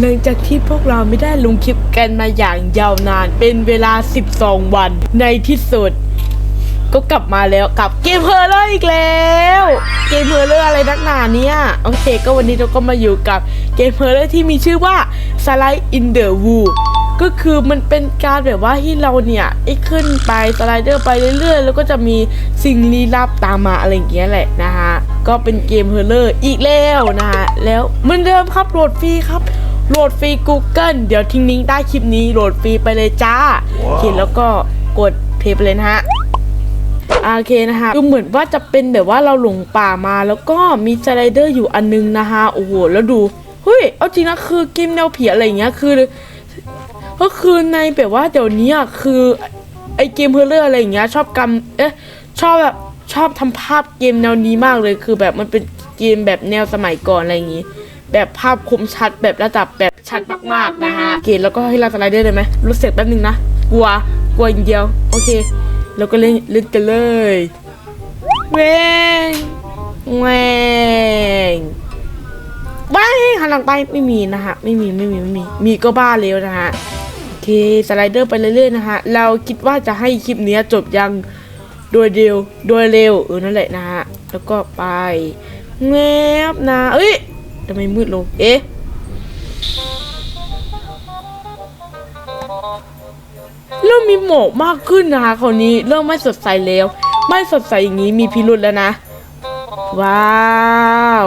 หลังจากที่พวกเราไม่ได้ลงคลิปกันมาอย่างยาวนาน เป็นเวลา 12 วัน ในที่สุด ก็กลับมาแล้วกับเกมเพลเลอร์อีกแล้ว เกมเพลเลอร์อะไรนักหนาเนี่ยโอเค ก็วันนี้เราก็มาอยู่กับเกมเพลเลอร์ที่มีชื่อว่า Slide in the Woo ก็คือมันเป็นการแบบว่าที่เราเนี่ยไอ้ขึ้นไปสไลเดอร์ไปเรื่อยๆ แล้วก็จะมีสิ่งลี้ลับตามมาอะไรอย่างเงี้ยแหละนะฮะก็เป็นเกมเพลเลอร์อีกแล้วนะฮะแล้วเหมือนเดิมครับโหลดฟรีครับ โหลดฟรี Google เดี๋ยวทิ้งลิงก์ใต้คลิปนี้โหลดฟรีไปเลยจ้าโอเคแล้วก็กดเพลย์ไปเลยนะฮะโอเคนะคะดูเหมือนว่าจะเป็นแบบว่าเราหลงป่ามาแล้วก็มีสไลเดอร์อยู่อันนึงนะคะโอ้โหแล้วดูเฮ้ยเอาจริงนะคือเกมแนวผีอะไรอย่างเงี้ยคือ ก็คือในแบบว่าเดี๋ยวนี้อะคือไอเกมเพลเลอร์อะไรอย่างเงี้ยชอบกำเอ๊ะชอบแบบชอบทำภาพเกมแนวนี้มากเลยคือแบบมันเป็นเกมแบบแนวสมัยก่อนอะไรอย่างงี้ แบบภาพคมชัดแบบระดับแบบชัดมากๆนะฮะโอเคแล้วก็ให้เราสไลเดอร์เลยไหมรู้สึกแป๊บนึงนะ กลัวกลัวอย่างเดียว โอเค แล้วก็เล่นเล่นกันเลยแหวงแหวงไปหันหลังไปไม่มีนะฮะไม่มีไม่มีไม่มี มีก็บ้าแล้วนะฮะโอเคสไลเดอร์ไปเรื่อยๆนะฮะเราคิดว่าจะให้คลิปนี้จบยังโดยเร็วโดยเร็วเออนั่นแหละนะฮะแล้วก็ไปแงบนะเอ้ย ทำไมมืดลง เอ๊ะ เริ่มมีหมอกมากขึ้นนะคะคราวนี้เริ่มไม่สดใสแล้ว ไม่สดใสอย่างนี้มีพิรุธแล้วนะ ว้าว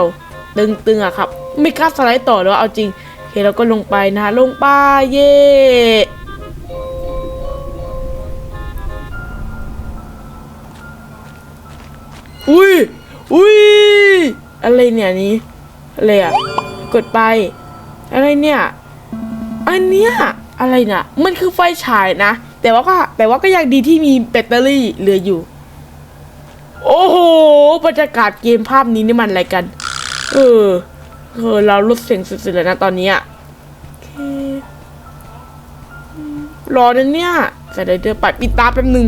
ตึงๆอะครับ ไม่กล้าสไลด์ต่อแล้วเอาจริงโอเคเราก็ลงไปนะคะลงไปเย่อุ้ยอุ้ยอะไรเนี่ยนี้ อะไรอะกดไป อะไรเนี่ยอันเนี้ยอะไรนะมันคือไฟฉายนะ แต่ว่าก็แต่ว่าก็ยังดีที่มีแบตเตอรี่เหลืออยู่ โอ้โหบรรยากาศเกมภาพนี้นี่มันอะไรกัน เออเออเราลดเสียงสุดๆเลยนะตอนนี้อะรอนะเนี่ยสไลเดอร์ปัดปิดตาแป๊บนึง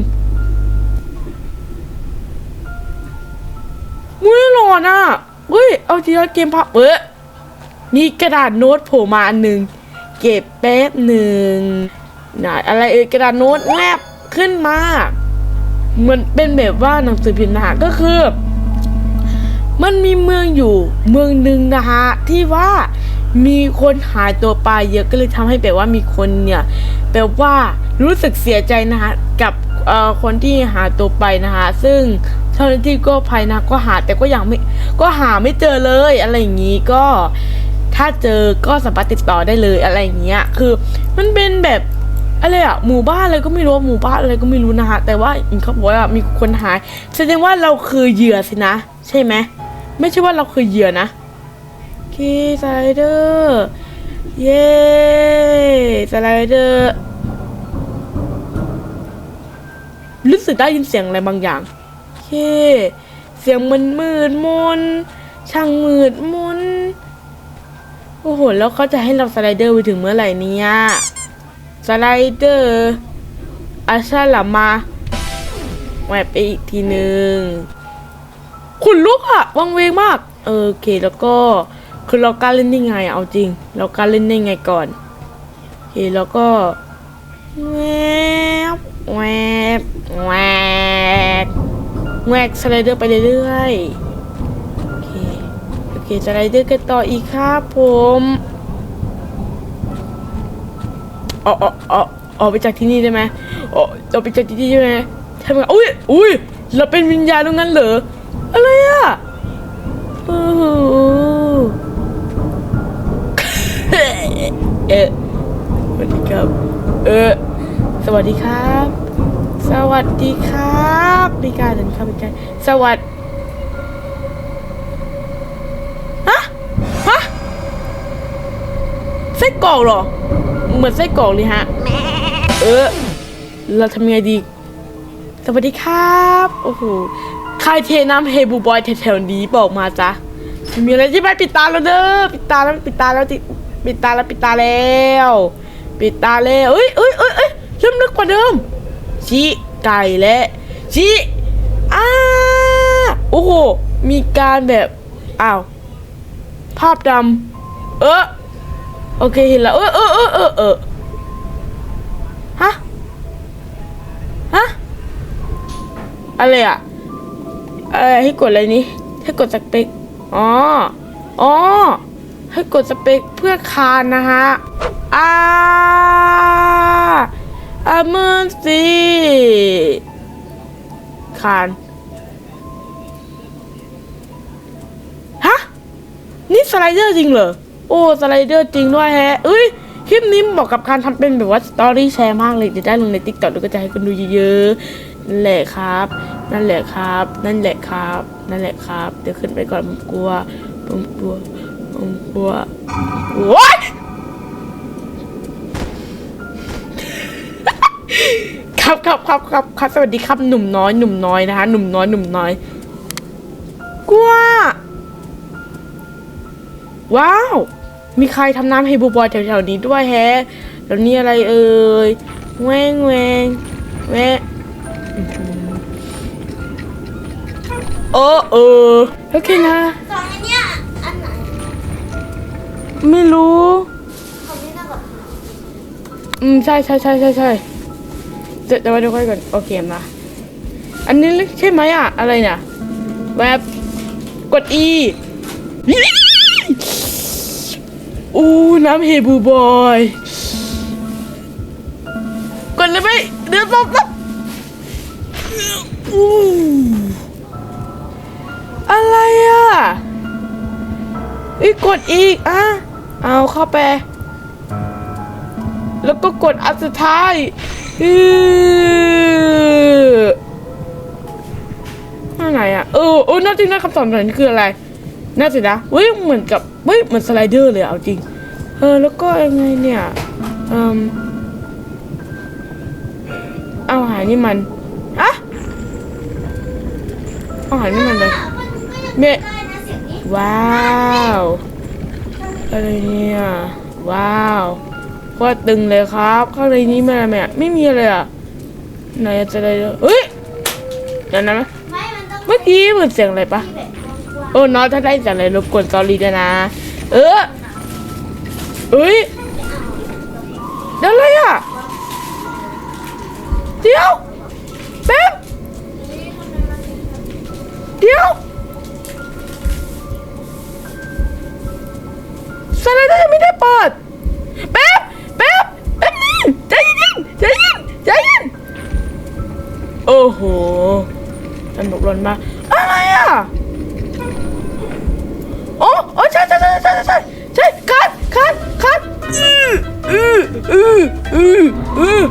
มุ้ยหลอนอะ เฮ้ย เอาทีละเกมภาพเออมีกระดาษโน้ตโผล่มาอันหนึ่งเก็บแป๊บหนึ่งไหนอะไรเอ่ยกระดาษโน้ตแนบขึ้นมาเหมือนเป็นแบบว่าหนังสือพิมพ์นะฮะก็คือ มันมีเมืองอยู่เมืองหนึ่งนะฮะที่ว่ามีคนหายตัวไปเยอะก็เลยทำให้แบบว่ามีคนเนี่ยแบบว่ารู้สึกเสียใจนะฮะกับคนที่หายตัวไปนะฮะซึ่ง จ้าหน้าที่ก็ภายนะก็หาแต่ก็ยังไม่ก็หาไม่เจอเลยอะไรอย่างนี้ก็ถ้าเจอก็สามารถติดต่อได้เลยอะไรอย่างเงี้ย คือมันเป็นแบบอะไรอะหมู่บ้านอะไรก็ไม่รู้หมู่บ้านอะไรก็ไม่รู้นะฮะแต่ว่าอินเขาบอกว่ามีคนหายแสดงว่าเราคือเหยื่อสินะ ใช่ไหมไม่ใช่ว่าเราคือเหยื่อนะโอเคสไลเดอร์เย้สไลเดอร์รู้สึกได้ยินเสียงอะไรบางอย่าง เค เสียงมันมืดมน ช่างมืดมน โอ้โห แล้วเขาจะให้เราสไลเดอร์ไปถึงเมื่อไหร่เนี่ย สไลเดอร์อาชาลามาแหวบไปอีกทีหนึ่งขุนลุกอะวังเวงมาก เออโอเคแล้วก็คือเรากล้ารเล่นได้ไงเอาจริง เรากล้ารเล่นได้ไงก่อนโอเคแล้วก็แวบแวบแวบ แวกสไลเดอร์ไปเรื่อยๆโอเคโอเคสไลเดอร์กันต่ออีกครับผมออกออกออกออกไปจากที่นี่ได้ไหมออกออกไปจากที่นี่ได้ไหมทำไงอุ้ยอุ้ยเราเป็นวิญญาณตรงนั้นเหรออะไรอะโอ้โหเอะสวัสดีครับ เออ สวัสดีครับ สวัสดีครับ มีการเดินเข้าไปใกล้สวัสดีฮะฮะไส้กรอกเหรอ เหมือนไส้กรอกเลยฮะ เออ เราทำยังไงดี สวัสดีครับ โอ้โหใครเทน้ำเฮบูบอยแถวๆนี้บอกมาจ้ะมีอะไรที่ไม่ปิดตาแล้วเด้อปิดตาแล้วปิดตาแล้วติปิดตาแล้วปิดตาแล้ว ปิดตาแล้วเอ้ยเอ้ยเอ้ยเอ้ยเริ่มลึกกว่าเดิมชี้ไก่และ ชี้อ้าโอ้โห มีการแบบ อ้าว ภาพดำเออโอเคเห็นแล้ว เออเออเออเออเออฮะ ฮะ อะไรอะอะไรให้กดอะไรนี้ ให้กดสเปคอ๋อ อ๋อ ให้กดสเปคเพื่อคานนะฮะอ่าอ่ามือสิ คานฮะ นี่สไลเดอร์จริงเหรอ โอ้สไลเดอร์จริงด้วยแฮะเอ้ยคลิปนี้เหมาะกับการทำเป็นแบบว่าสตอรี่แชร์มากเลยจะได้ลงในติ๊กต็อกแล้วก็จะให้คนดูเยอะๆนั่นแหละครับ นั่นแหละครับ นั่นแหละครับ นั่นแหละครับ เดี๋ยวขึ้นไปก่อนผมกลัวผมกลัวผมกลัวโอ๊ย ครับครับครับครับครับสวัสดีครับหนุ่มน้อยหนุ่มน้อยนะคะ หนุ่มน้อยหนุ่มน้อยกลัวว้าว มีใครทำน้ำเฮบูบอยแถวๆนี้ด้วยแฮะแล้วนี่อะไรเอ่ยแหวงแหวงแหวะอื้อหือเออเออโอเคนะสองอันเนี้ยอันไหนไม่รู้ของนี่น่ากับอืมใช่ใช่ใช่ใช่ใช่ เดี๋ยววไว้เดี๋ยวค่อยก่อนโอเคมา อันนี้ใช่ไหมอะ อะไรเนี่ยแบบกด E อู้น้ำเฮบูบอยกดเลยไหมเดี๋ยวตบตบอู้อะไรอะอีกกดอีกอะเอาเข้าไป แล้วก็กดอันสุดท้าย อืออันไหนอะเออเออน่าจริงนะคำตอบหน่อยนี่คืออะไร น่าสินะเฮ้ยเหมือนกับเฮ้ยเหมือนสไลเดอร์เลยอะเอาจริง เออแล้วก็ยังไงเนี่ยเอืมเอาหายนี่มันอะเอาหายนี่มันเลยเมะได้นะเสียงนี้ว้าวอะไรเนี่ยว้าว ว่าตึงเลยครับข้างในนี้มันอะไรไหมอะไม่มีอะไรอะไหนจะได้เฮ้ยเดี๋ยวนะไม่มันต้องเมื่อกี้เหมือนเสียงอะไรปะโอ้น้องถ้าได้เสียงอะไรรบกวนซอรี่ด้วยนะ เออเฮ้ยเดี๋ยวอะไรอะเดี๋ยว นุกรนมากอะไรอะโอ้โอ้ใช่ใช่ใช่ใช่ใช่ใช่คัดคัดคัดอืออืออืออืออือ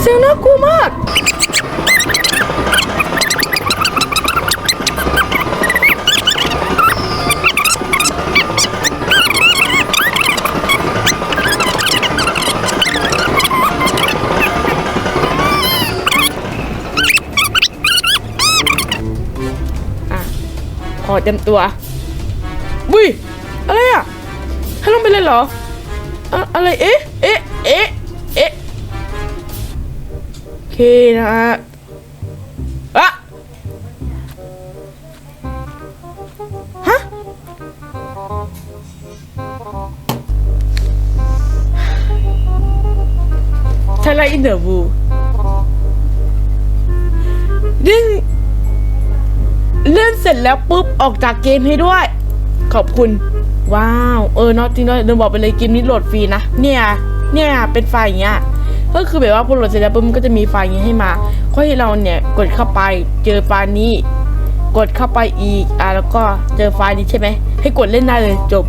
เสียงน่ากลัวมาก อเต็มตัวบุ้ยอะไรอะให้ลงไปเลยเหรอ อะอะไร เอ๊ะ เอ๊ะ เอ๊ะ เอ๊ะ โอเคนะฮะอะฮะใช่ไรอินเดอร์บูเรื่อง เลื่อนเสร็จแล้วปุ๊บออกจากเกมให้ด้วย ขอบคุณ ว้าว เออเนอะจริงด้วยเดินบอกไปเลยเกมนี้โหลดฟรีนะ เนี่ย เนี่ยเป็นไฟล์อย่างเงี้ย ก็คือแบบว่าพอโหลดเสร็จแล้วปุ๊บมันก็จะมีไฟล์อย่างเงี้ยให้มาก็ให้เราเนี่ยกดเข้าไปเจอไฟล์นี้ กดเข้าไปอีก อะแล้วก็เจอไฟล์นี้ใช่ไหม ให้กดเล่นได้เลยจบ